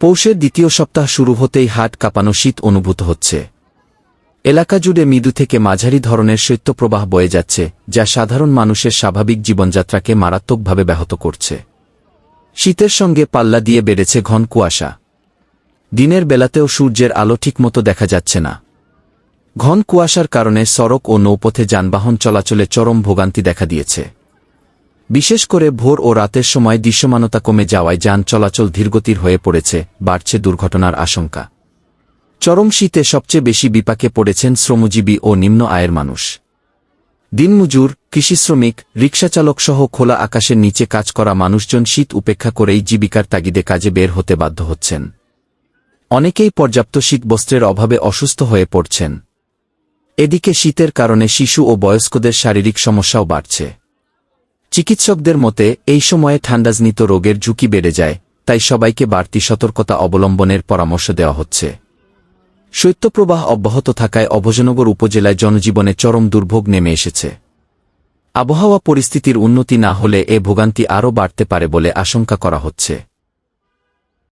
পৌষের দ্বিতীয় সপ্তাহ শুরু হতেই হাট কাঁপানো শীত অনুভূত হচ্ছে। এলাকা জুড়ে মৃদু থেকে মাঝারি ধরনের শৈত্যপ্রবাহ বয়ে যাচ্ছে, যা সাধারণ মানুষের স্বাভাবিক জীবনযাত্রাকে মারাত্মকভাবে ব্যাহত করছে। শীতের সঙ্গে পাল্লা দিয়ে বেড়েছে ঘন কুয়াশা। দিনের বেলাতেও সূর্যের আলো ঠিকমতো দেখা যাচ্ছে না। ঘন কুয়াশার কারণে সড়ক ও নৌপথে যানবাহন চলাচলে চরম ভোগান্তি দেখা দিয়েছে। বিশেষ করে ভোর ও রাতের সময় দৃশ্যমানতা কমে যাওয়ায় যান চলাচল ধীরগতির হয়ে পড়েছে, বাড়ছে দুর্ঘটনার আশঙ্কা। চরম শীতে সবচেয়ে বেশি বিপাকে পড়েছেন শ্রমজীবী ও নিম্ন আয়ের মানুষ। দিনমজুর, কৃষিশ্রমিক রিকশাচালকসহ খোলা আকাশের নিচে কাজ করা মানুষজন শীত উপেক্ষা করেই জীবিকার তাগিদে কাজে বের হতে বাধ্য হচ্ছেন। অনেকেই পর্যাপ্ত শীতবস্ত্রের অভাবে অসুস্থ হয়ে পড়ছেন। এদিকে শীতের কারণে শিশু ও বয়স্কদের শারীরিক সমস্যাও বাড়ছে। চিকিৎসকদের মতে, এই সময়ে ঠান্ডাজনিত রোগের ঝুঁকি বেড়ে যায়, তাই সবাইকে বাড়তি সতর্কতা অবলম্বনের পরামর্শ দেওয়া হচ্ছে। শৈত্যপ্রবাহ অব্যাহত থাকায় অভজনগর উপজেলায় জনজীবনে চরম দুর্ভোগ নেমে এসেছে। আবহাওয়া পরিস্থিতির উন্নতি না হলে এ ভোগান্তি আরও বাড়তে পারে বলে আশঙ্কা করা হচ্ছে।